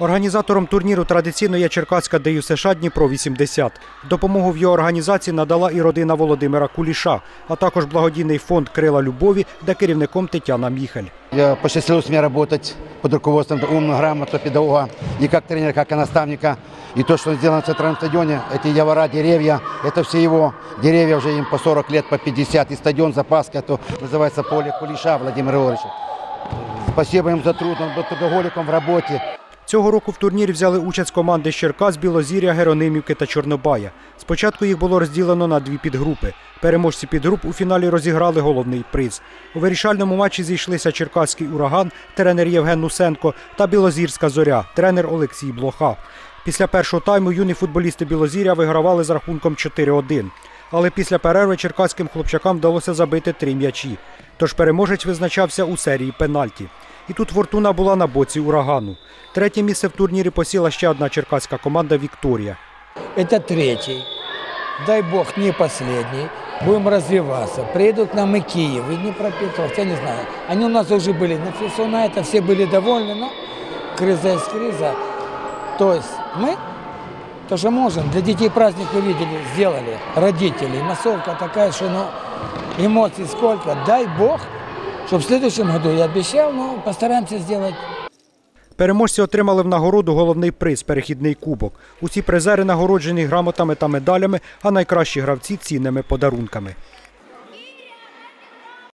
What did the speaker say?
Організатором турніру традиційно є Черкаська ДЮСШ Дніпро 80. Допомогу в його організації надала і родина Володимира Куліша, а також благодійний фонд Крила Любові, де керівником Тетяна Міхель. Я посчастливилось мне работать под руководством умного, грамотного педагога, не как тренера, как и наставника. И то, что сделано на центральном стадионе, эти явора, деревья, это все его деревья, уже им по 40 лет, по 50. И стадион Запаска, это называется поле Кулиша Владимира Егоровича. Спасибо им за труд, он был трудоголиком в работе. Цього року в турнірі взяли участь команди з Черкас, Білозір'я, Геронимівки та Чорнобая. Спочатку їх було розділено на дві підгрупи. Переможці підгруп у фіналі розіграли головний приз. У вирішальному матчі зійшлися Черкаський ураган, тренер Євген Нусенко та Білозірська зоря, тренер Олексій Блоха. Після першого тайму юні футболісти Білозір'я вигравали з рахунком 4-1. Але після перерви черкаським хлопчакам вдалося забити три м'ячі. Тож переможець визначався у серії пенальті. І тут фортуна була на боці урагану. Третє місце в турнірі посіла ще одна черкаська команда Вікторія. Это третий. Дай бог, не последний. Будем развиваться. Приедут к нам и Киев, и Днепропетровск, я не знаю. Они у нас уже были на ФИСУ, на это все были довольны, но криза есть криза. То есть мы то, что можем. Для детей праздник вы видели, сделали. Родители. Массовка такая, что ну, эмоций сколько. Дай бог, чтобы в следующем году, я обещал, но постараемся сделать Переможці отримали в нагороду головний приз перехідний кубок. Усі призери нагороджені грамотами та медалями, а найкращі гравці цінними подарунками.